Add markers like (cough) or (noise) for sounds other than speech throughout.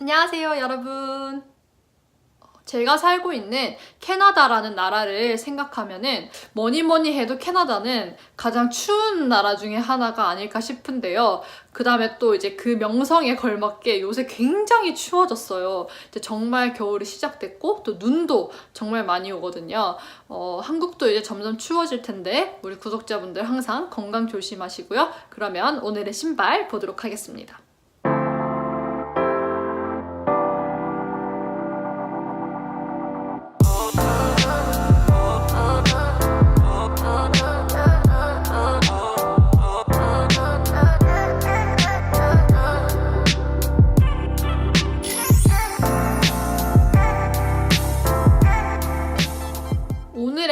안녕하세요, 여러분. 제가 살고 있는 캐나다라는 나라를 생각하면은 뭐니 뭐니 해도 캐나다는 가장 추운 나라 중에 하나가 아닐까 싶은데요. 그 다음에 또 이제 그 명성에 걸맞게 요새 굉장히 추워졌어요. 이제 정말 겨울이 시작됐고 또 눈도 정말 많이 오거든요. 어, 한국도 이제 점점 추워질 텐데 우리 구독자분들 항상 건강 조심하시고요. 그러면 오늘의 신발 보도록 하겠습니다.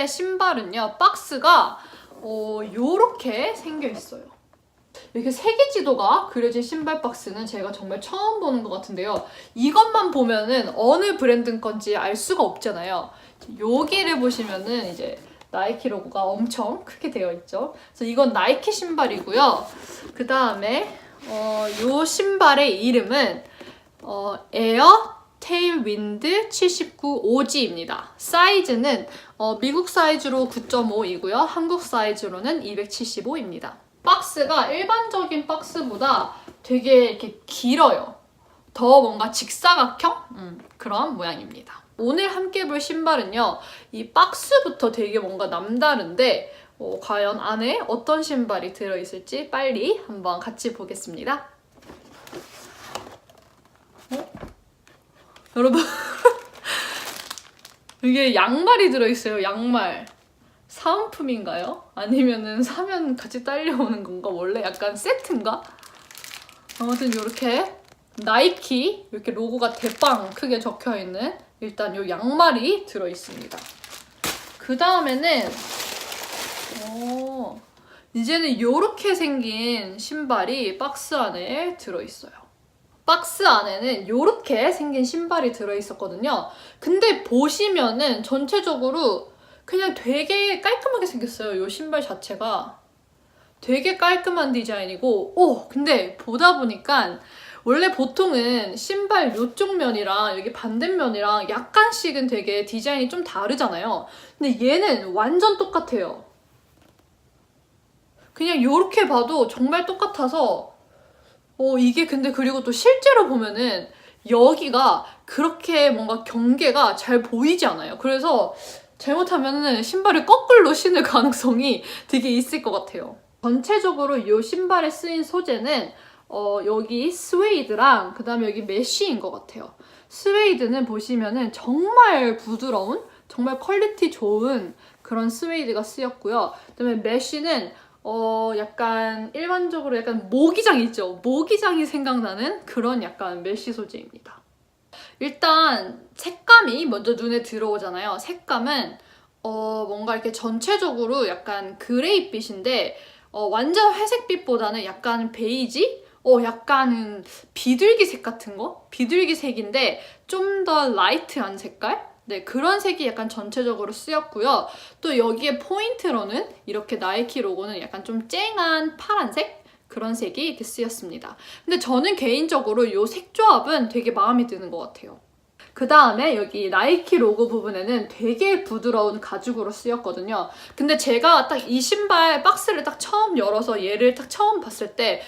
오늘의 신발은요, 박스가 어, 요렇게 생겨 있어요. 이렇게 세계 지도가 그려진 신발 박스는 제가 정말 처음 보는 것 같은데요. 이것만 보면은 어느 브랜드 건지 알 수가 없잖아요. 여기를 보시면은 이제 나이키 로고가 엄청 크게 되어 있죠. 그래서 이건 나이키 신발이고요. 그 다음에 어, 요 신발의 이름은 어, 에어 테일윈드 79 OG입니다. 사이즈는 어, 미국 사이즈로 9.5이고요. 한국 사이즈로는 275입니다. 박스가 일반적인 박스보다 되게 이렇게 길어요. 더 뭔가 직사각형? 음, 그런 모양입니다. 오늘 함께 볼 신발은요. 이 박스부터 되게 뭔가 남다른데 어, 과연 안에 어떤 신발이 들어있을지 빨리 한번 같이 보겠습니다. 여러분 (laughs) 이게 양말이 들어있어요. 양말. 사은품인가요? 아니면은 사면 같이 딸려오는 건가? 원래 약간 세트인가? 아무튼 이렇게 나이키 이렇게 로고가 대빵 크게 적혀 있는 일단 요 양말이 들어 있습니다. 그 다음에는 어, 이제는 이렇게 생긴 신발이 박스 안에 들어 있어요. 박스 안에는 이렇게 생긴 신발이 들어 있었거든요. 근데 보시면은 전체적으로 그냥 되게 깔끔하게 생겼어요. 이 신발 자체가. 되게 깔끔한 디자인이고, 오! 근데 보다 보니까 원래 보통은 신발 요쪽 면이랑 여기 반대면이랑 약간씩은 되게 디자인이 좀 다르잖아요. 근데 얘는 완전 똑같아요. 그냥 이렇게 봐도 정말 똑같아서, 어, 이게 근데 그리고 또 실제로 보면은 여기가 그렇게 뭔가 경계가 잘 보이지 않아요. 그래서 잘못하면은 신발을 거꾸로 신을 가능성이 되게 있을 것 같아요. 전체적으로 이 신발에 쓰인 소재는 어, 여기 스웨이드랑 그 다음에 여기 메쉬인 것 같아요. 스웨이드는 보시면은 정말 부드러운 정말 퀄리티 좋은 그런 스웨이드가 쓰였고요. 그다음에 메쉬는 어 약간 일반적으로 약간 모기장 있죠. 모기장이 생각나는 그런 약간 메쉬 소재입니다. 일단 색감이 먼저 눈에 들어오잖아요. 색감은 어 뭔가 이렇게 전체적으로 약간 그레이빛인데 어 완전 회색빛보다는 약간 베이지? 어 약간 비둘기색 같은 거? 비둘기색인데 좀 더 라이트한 색깔? 네, 그런 색이 약간 전체적으로 쓰였고요. 또 여기에 포인트로는 이렇게 나이키 로고는 약간 좀 쨍한 파란색? 그런 색이 이렇게 쓰였습니다. 근데 저는 개인적으로 이 색 조합은 되게 마음에 드는 것 같아요. 그 다음에 여기 나이키 로고 부분에는 되게 부드러운 가죽으로 쓰였거든요. 근데 제가 딱 이 신발 박스를 딱 처음 열어서 얘를 딱 처음 봤을 때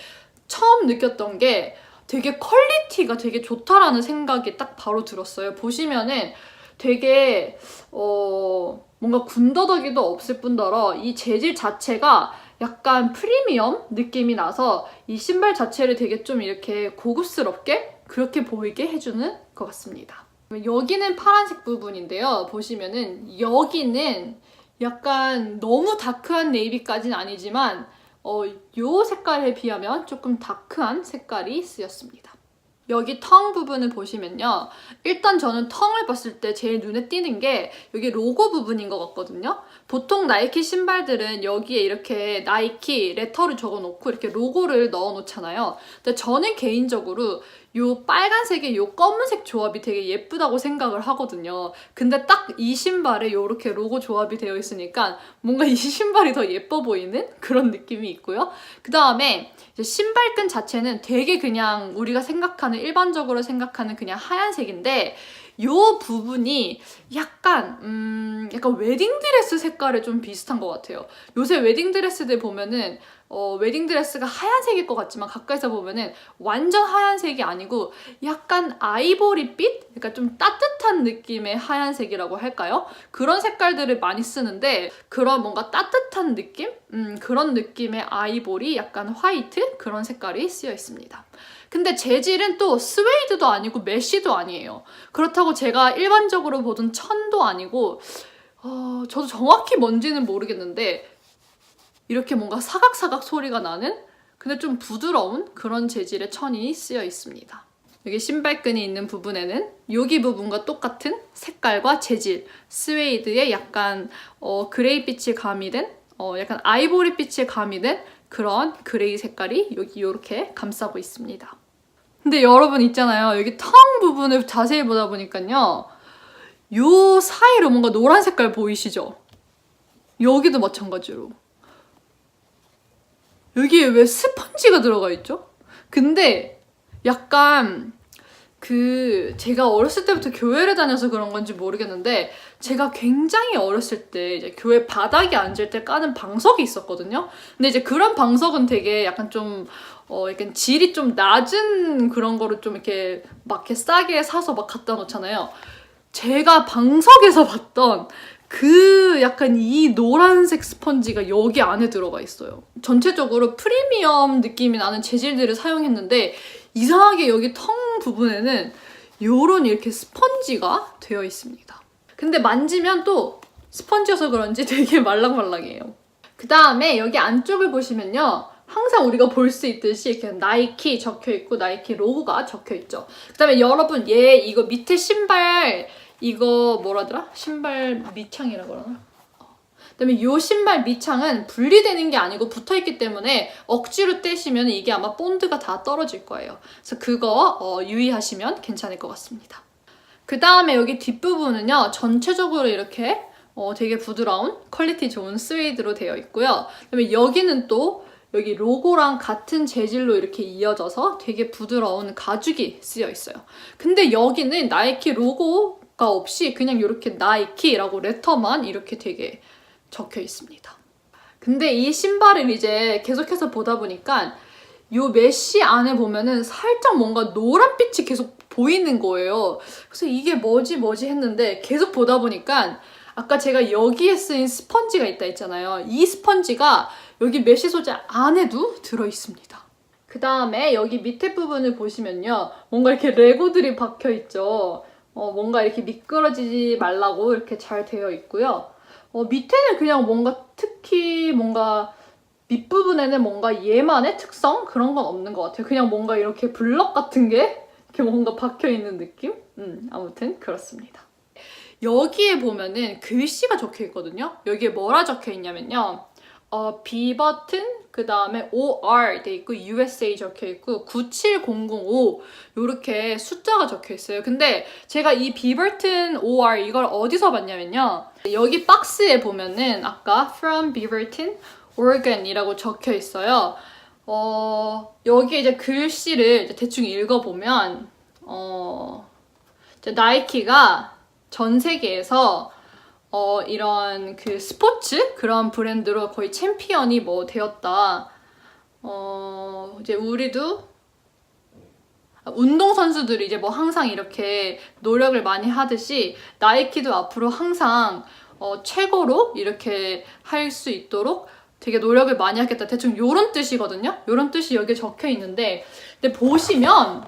처음 느꼈던 게 되게 퀄리티가 되게 좋다라는 생각이 딱 바로 들었어요. 보시면은 되게 어 뭔가 군더더기도 없을 뿐더러 이 재질 자체가 약간 프리미엄 느낌이 나서 이 신발 자체를 되게 좀 이렇게 고급스럽게 그렇게 보이게 해주는 것 같습니다. 여기는 파란색 부분인데요. 보시면은 여기는 약간 너무 다크한 네이비까지는 아니지만 어, 요 색깔에 비하면 조금 다크한 색깔이 쓰였습니다. 여기 텅 부분을 보시면요. 일단 저는 텅을 봤을 때 제일 눈에 띄는 게 여기 로고 부분인 것 같거든요. 보통 나이키 신발들은 여기에 이렇게 나이키 레터를 적어 놓고 이렇게 로고를 넣어 놓잖아요. 근데 저는 개인적으로 요 빨간색에 요 검은색 조합이 되게 예쁘다고 생각을 하거든요. 근데 딱 이 신발에 요렇게 로고 조합이 되어 있으니까 뭔가 이 신발이 더 예뻐 보이는 그런 느낌이 있고요. 그 다음에 신발끈 자체는 되게 그냥 우리가 생각하는 일반적으로 생각하는 그냥 하얀색인데 요 부분이 약간 음 약간 웨딩 드레스 색깔에 좀 비슷한 것 같아요. 요새 웨딩 드레스들 보면은 어, 웨딩 드레스가 하얀색일 것 같지만 가까이서 보면은 완전 하얀색이 아니고 약간 아이보리빛, 그러니까 좀 따뜻한 느낌의 하얀색이라고 할까요? 그런 색깔들을 많이 쓰는데 그런 뭔가 따뜻한 느낌, 음, 그런 느낌의 아이보리, 약간 화이트 그런 색깔이 쓰여 있습니다. 근데 재질은 또 스웨이드도 아니고 메쉬도 아니에요. 그렇다고 제가 일반적으로 보던 천도 아니고 어, 저도 정확히 뭔지는 모르겠는데 이렇게 뭔가 사각사각 소리가 나는 근데 좀 부드러운 그런 재질의 천이 쓰여 있습니다. 여기 신발끈이 있는 부분에는 여기 부분과 똑같은 색깔과 재질, 스웨이드의 약간 어, 그레이빛이 가미된 어, 약간 아이보리빛이 가미된 그런 그레이 색깔이 여기 이렇게 감싸고 있습니다. 근데 여러분 있잖아요. 여기 텅 부분을 자세히 보다 보니까요. 요 사이로 뭔가 노란 색깔 보이시죠? 여기도 마찬가지로. 여기에 왜 스펀지가 들어가 있죠? 근데 약간 그 제가 어렸을 때부터 교회를 다녀서 그런 건지 모르겠는데 제가 굉장히 어렸을 때 이제 교회 바닥에 앉을 때 까는 방석이 있었거든요. 근데 이제 그런 방석은 되게 약간 좀 어, 약간 질이 좀 낮은 그런 거를 좀 이렇게 막 이렇게 싸게 사서 막 갖다 놓잖아요. 제가 방석에서 봤던 그 약간 이 노란색 스펀지가 여기 안에 들어가 있어요. 전체적으로 프리미엄 느낌이 나는 재질들을 사용했는데 이상하게 여기 텅 부분에는 요런 이렇게 스펀지가 되어 있습니다. 근데 만지면 또 스펀지여서 그런지 (laughs) 되게 말랑말랑해요. 그 다음에 여기 안쪽을 보시면요. 항상 우리가 볼 수 있듯이 이렇게 나이키 적혀 있고 나이키 로고가 적혀 있죠. 그 다음에 여러분 얘 이거 밑에 신발 이거 뭐라더라? 신발 밑창이라 그러나? 어. 그다음에 이 신발 밑창은 분리되는 게 아니고 붙어 있기 때문에 억지로 떼시면 이게 아마 본드가 다 떨어질 거예요. 그래서 그거 어, 유의하시면 괜찮을 것 같습니다. 그 다음에 여기 뒷부분은요 전체적으로 이렇게 어, 되게 부드러운 퀄리티 좋은 스웨이드로 되어 있고요. 그다음에 여기는 또 여기 로고랑 같은 재질로 이렇게 이어져서 되게 부드러운 가죽이 쓰여 있어요. 근데 여기는 나이키 로고 가 없이 그냥 이렇게 나이키라고 레터만 이렇게 되게 적혀 있습니다. 근데 이 신발을 이제 계속해서 보다 보니까 요 메쉬 안에 보면은 살짝 뭔가 노란빛이 계속 보이는 거예요. 그래서 이게 뭐지 뭐지 했는데 계속 보다 보니까 아까 제가 여기에 쓰인 스펀지가 있다 했잖아요. 이 스펀지가 여기 메쉬 소재 안에도 들어 있습니다. 그 다음에 여기 밑에 부분을 보시면요. 뭔가 이렇게 레고들이 박혀 있죠. 어, 뭔가 이렇게 미끄러지지 말라고 이렇게 잘 되어 있고요. 어, 밑에는 그냥 뭔가 특히 뭔가 밑부분에는 뭔가 얘만의 특성 그런 건 없는 것 같아요. 그냥 뭔가 이렇게 블럭 같은 게 이렇게 뭔가 박혀 있는 느낌? 음, 아무튼 그렇습니다. 여기에 보면은 글씨가 적혀 있거든요. 여기에 뭐라 적혀 있냐면요. 어, B 버튼, 그 다음에 OR 돼 있고 USA 적혀 있고 97005 이렇게 숫자가 적혀 있어요. 근데 제가 이 B 버튼 OR 이걸 어디서 봤냐면요. 여기 박스에 보면은 아까 from Beaverton, Oregon이라고 적혀 있어요. 어, 여기 이제 글씨를 이제 대충 읽어보면 어, 나이키가 전 세계에서 어, 이런 그 스포츠 그런 브랜드로 거의 챔피언이 뭐 되었다. 어, 이제 우리도 운동 선수들이 이제 뭐 항상 이렇게 노력을 많이 하듯이 나이키도 앞으로 항상 어, 최고로 이렇게 할 수 있도록 되게 노력을 많이 하겠다. 대충 요런 뜻이거든요. 요런 뜻이 여기에 적혀 있는데 근데 보시면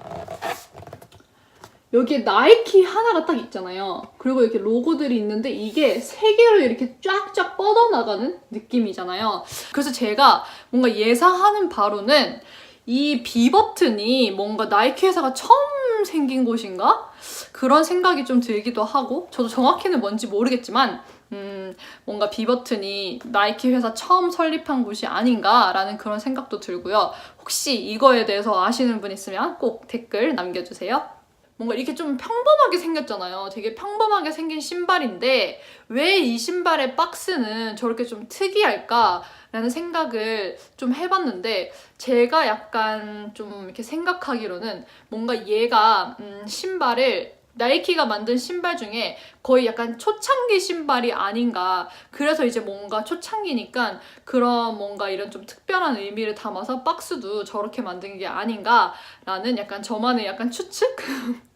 여기에 나이키 하나가 딱 있잖아요. 그리고 이렇게 로고들이 있는데 이게 세 개로 이렇게 쫙쫙 뻗어나가는 느낌이잖아요. 그래서 제가 뭔가 예상하는 바로는 이 B 버튼이 뭔가 나이키 회사가 처음 생긴 곳인가? 그런 생각이 좀 들기도 하고 저도 정확히는 뭔지 모르겠지만 음, 뭔가 비버튼이 나이키 회사 처음 설립한 곳이 아닌가라는 그런 생각도 들고요. 혹시 이거에 대해서 아시는 분 있으면 꼭 댓글 남겨주세요. 뭔가 이렇게 좀 평범하게 생겼잖아요. 되게 평범하게 생긴 신발인데 왜 이 신발의 박스는 저렇게 좀 특이할까라는 생각을 좀 해봤는데 제가 약간 좀 이렇게 생각하기로는 뭔가 얘가 음, 신발을 나이키가 만든 신발 중에 거의 약간 초창기 신발이 아닌가. 그래서 이제 뭔가 초창기니까 그런 뭔가 이런 좀 특별한 의미를 담아서 박스도 저렇게 만든 게 아닌가라는 약간 저만의 약간 추측? (laughs)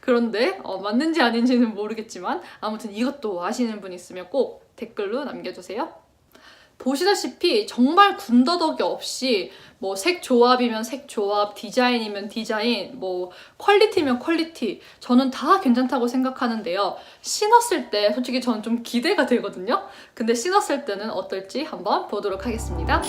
그런데 어, 맞는지 아닌지는 모르겠지만 아무튼 이것도 아시는 분 있으면 꼭 댓글로 남겨주세요. 보시다시피 정말 군더더기 없이 뭐 색 조합이면 색 조합, 디자인이면 디자인, 뭐 퀄리티면 퀄리티 저는 다 괜찮다고 생각하는데요. 신었을 때 솔직히 저는 좀 기대가 되거든요. 근데 신었을 때는 어떨지 한번 보도록 하겠습니다.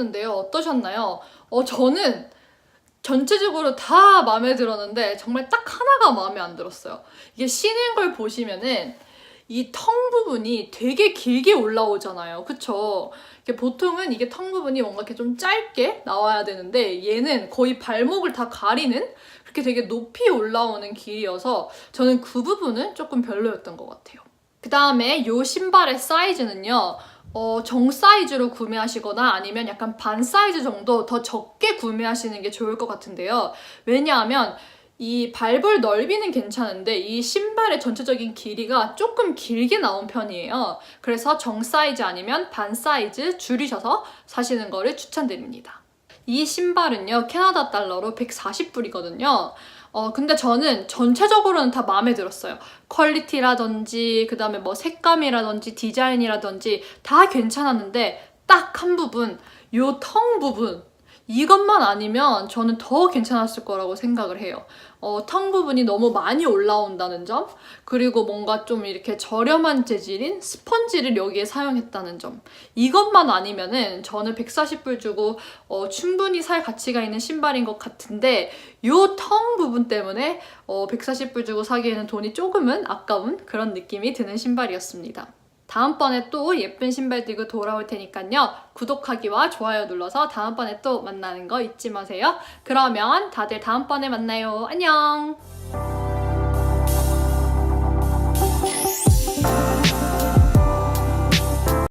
보셨는데요. 어떠셨나요? 어, 저는 전체적으로 다 마음에 들었는데 정말 딱 하나가 마음에 안 들었어요. 이게 신은 걸 보시면은 이텅 부분이 되게 길게 올라오잖아요. 그쵸? 보통은 이게 텅 부분이 뭔가 이렇게 좀 짧게 나와야 되는데 얘는 거의 발목을 다 가리는 그렇게 되게 높이 올라오는 길이어서 저는 그 부분은 조금 별로였던 것 같아요. 그 다음에 이 신발의 사이즈는요. 어, 정 사이즈로 구매하시거나 아니면 약간 반 사이즈 정도 더 적게 구매하시는 게 좋을 것 같은데요. 왜냐하면 이 발볼 넓이는 괜찮은데 이 신발의 전체적인 길이가 조금 길게 나온 편이에요. 그래서 정 사이즈 아니면 반 사이즈 줄이셔서 사시는 거를 추천드립니다. 이 신발은요, 캐나다 달러로 140불이거든요. 어, 근데 저는 전체적으로는 다 마음에 들었어요. 퀄리티라든지, 그 다음에 뭐 색감이라든지, 디자인이라든지 다 괜찮았는데, 딱 한 부분, 요 텅 부분, 이것만 아니면 저는 더 괜찮았을 거라고 생각을 해요. 어, 텅 부분이 너무 많이 올라온다는 점, 그리고 뭔가 좀 이렇게 저렴한 재질인 스펀지를 여기에 사용했다는 점. 이것만 아니면은 저는 140불 주고 어, 충분히 살 가치가 있는 신발인 것 같은데, 요 텅 부분 때문에 어, 140불 주고 사기에는 돈이 조금은 아까운 그런 느낌이 드는 신발이었습니다. 다음번에 또 예쁜 신발 들고 돌아올 테니까요. 구독하기와 좋아요 눌러서 다음번에 또 만나는 거 잊지 마세요. 그러면 다들 다음번에 만나요. 안녕!